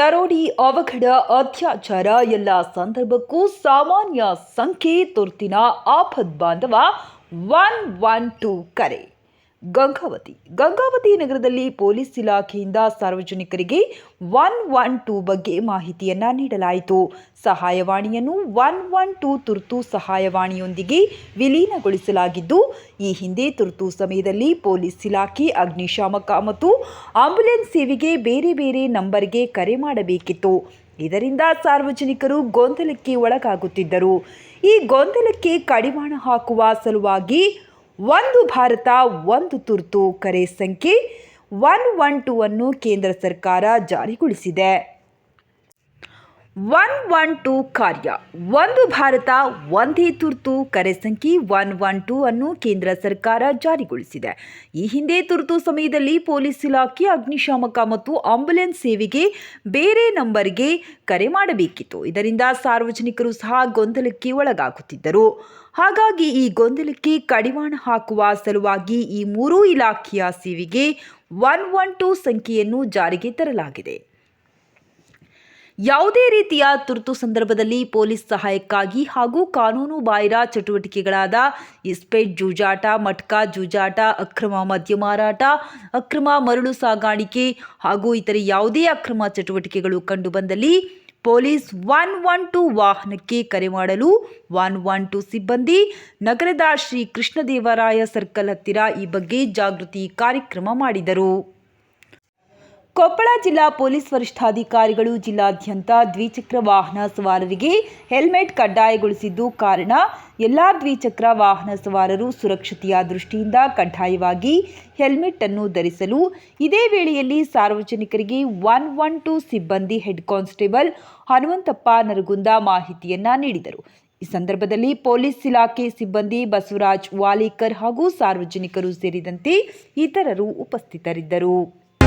ಹಾನಿ ಅವಘಡ ಅತ್ಯಾಚಾರ ಎಲ್ಲ ಸಂದರ್ಭಕ್ಕೂ ಸಾಮಾನ್ಯ ಸಂಖ್ಯೆ ತುರ್ತಿನ ಆಪದ್ ಬಾಂಧವ ಒನ್ ಒನ್ ಟೂ ಕರೆ. ಗಂಗಾವತಿ. ಗಂಗಾವತಿ ನಗರದಲ್ಲಿ ಪೊಲೀಸ್ ಇಲಾಖೆಯಿಂದ ಸಾರ್ವಜನಿಕರಿಗೆ ಒನ್ ಒನ್ ಟೂ ಬಗ್ಗೆ ಮಾಹಿತಿಯನ್ನು ನೀಡಲಾಯಿತು. ಸಹಾಯವಾಣಿಯನ್ನು ಒನ್ ಒನ್ ಟೂ ತುರ್ತು ಸಹಾಯವಾಣಿಯೊಂದಿಗೆ ವಿಲೀನಗೊಳಿಸಲಾಗಿದ್ದು, ಈ ಹಿಂದೆ ತುರ್ತು ಸಮಯದಲ್ಲಿ ಪೊಲೀಸ್ ಇಲಾಖೆ, ಅಗ್ನಿಶಾಮಕ ಮತ್ತು ಆಂಬ್ಯುಲೆನ್ಸ್ ಸೇವೆಗೆ ಬೇರೆ ಬೇರೆ ನಂಬರ್ಗೆ ಕರೆ ಮಾಡಬೇಕಿತ್ತು. ಇದರಿಂದ ಸಾರ್ವಜನಿಕರು ಗೊಂದಲಕ್ಕೆ ಒಳಗಾಗುತ್ತಿದ್ದರು. ಈ ಗೊಂದಲಕ್ಕೆ ಕಡಿವಾಣ ಹಾಕುವ ಸಲುವಾಗಿ ಒಂದು ಭಾರತ ಒಂದು ತುರ್ತು ಕರೆ ಸಂಖ್ಯೆ. ಒನ್ ಒನ್ ಟೂ ಅನ್ನು ಕೇಂದ್ರ ಸರ್ಕಾರ ಜಾರಿಗೊಳಿಸಿದೆ. ಒನ್ ಒನ್ ಟೂ ಕಾರ್ಯ. ಒಂದು ಭಾರತ, ಒಂದೇ ತುರ್ತು. ಕರೆ ಸಂಖ್ಯೆ ಒನ್ ಒನ್ ಟೂ ಅನ್ನು ಕೇಂದ್ರ ಸರ್ಕಾರ ಜಾರಿಗೊಳಿಸಿದೆ. ಈ ಹಿಂದೆ ತುರ್ತು ಸಮಯದಲ್ಲಿ ಪೊಲೀಸ್ ಇಲಾಖೆ, ಅಗ್ನಿಶಾಮಕ ಮತ್ತು ಆಂಬ್ಯುಲೆನ್ಸ್ ಸೇವೆಗೆ ಬೇರೆ ನಂಬರ್ಗೆ ಕರೆ ಮಾಡಬೇಕಿತ್ತು. ಇದರಿಂದ ಸಾರ್ವಜನಿಕರು ಸಹ ಗೊಂದಲಕ್ಕೆ ಒಳಗಾಗುತ್ತಿದ್ದರು. ಹಾಗಾಗಿ ಈ ಗೊಂದಲಕ್ಕೆ ಕಡಿವಾಣ ಹಾಕುವ ಸಲುವಾಗಿ ಈ ಮೂರೂ ಇಲಾಖೆಯ ಸೇವೆಗೆ ಒನ್ ಒನ್ ಟೂ ಸಂಖ್ಯೆಯನ್ನು ಜಾರಿಗೆ ತರಲಾಗಿದೆ. ಯಾವುದೇ ರೀತಿಯ ತುರ್ತು ಸಂದರ್ಭದಲ್ಲಿ ಪೊಲೀಸ್ ಸಹಾಯಕ್ಕಾಗಿ ಹಾಗೂ ಕಾನೂನು ಬಾಹಿರ ಚಟುವಟಿಕೆಗಳಾದ ಇಸ್ಪೇಟ್ ಜೂಜಾಟ, ಮಟ್ಕಾ ಜೂಜಾಟ, ಅಕ್ರಮ ಮದ್ಯ ಮಾರಾಟ, ಅಕ್ರಮ ಮರಳು ಸಾಗಾಣಿಕೆ ಹಾಗೂ ಇತರೆ ಯಾವುದೇ ಅಕ್ರಮ ಚಟುವಟಿಕೆಗಳು ಕಂಡುಬಂದಲ್ಲಿ ಪೊಲೀಸ್ ಒನ್ ಒನ್ ಟು ವಾಹನಕ್ಕೆ ಕರೆ ಮಾಡಲು ಒನ್ ಒನ್ ಟು ಸಿಬ್ಬಂದಿ, ನಗರದ ಶ್ರೀ ಕೃಷ್ಣದೇವರಾಯ ಸರ್ಕಲ್ ಹತ್ತಿರ ಈ ಬಗ್ಗೆ ಜಾಗೃತಿ ಕಾರ್ಯಕ್ರಮ ಮಾಡಿದರು. ಕೊಪ್ಪಳ ಜಿಲ್ಲಾ ಪೊಲೀಸ್ ವರಿಷ್ಠಾಧಿಕಾರಿಗಳು ಜಿಲ್ಲಾದ್ಯಂತ ದ್ವಿಚಕ್ರ ವಾಹನ ಸವಾರರಿಗೆ ಹೆಲ್ಮೆಟ್ ಕಡ್ಡಾಯಗೊಳಿಸಿದ್ದು ಕಾರಣ. ಎಲ್ಲ ದ್ವಿಚಕ್ರ ವಾಹನ ಸವಾರರು ಸುರಕ್ಷತೆಯ ದೃಷ್ಟಿಯಿಂದ ಕಡ್ಡಾಯವಾಗಿ ಹೆಲ್ಮೆಟ್ ಅನ್ನು ಧರಿಸಲು ಇದೇ ವೇಳೆಯಲ್ಲಿ ಸಾರ್ವಜನಿಕರಿಗೆ ಒನ್ ಒನ್ ಟೂ ಸಿಬ್ಬಂದಿ ಹೆಡ್ ಕಾನ್ಸ್ಟೇಬಲ್ ಹನುಮಂತಪ್ಪ ನರಗುಂದ ಮಾಹಿತಿಯನ್ನ ನೀಡಿದರು. ಈ ಸಂದರ್ಭದಲ್ಲಿ ಪೊಲೀಸ್ ಇಲಾಖೆ ಸಿಬ್ಬಂದಿ ಬಸವರಾಜ್ ವಾಲೇಕರ್ ಹಾಗೂ ಸಾರ್ವಜನಿಕರು ಸೇರಿದಂತೆ ಇತರರು ಉಪಸ್ಥಿತರಿದ್ದರು.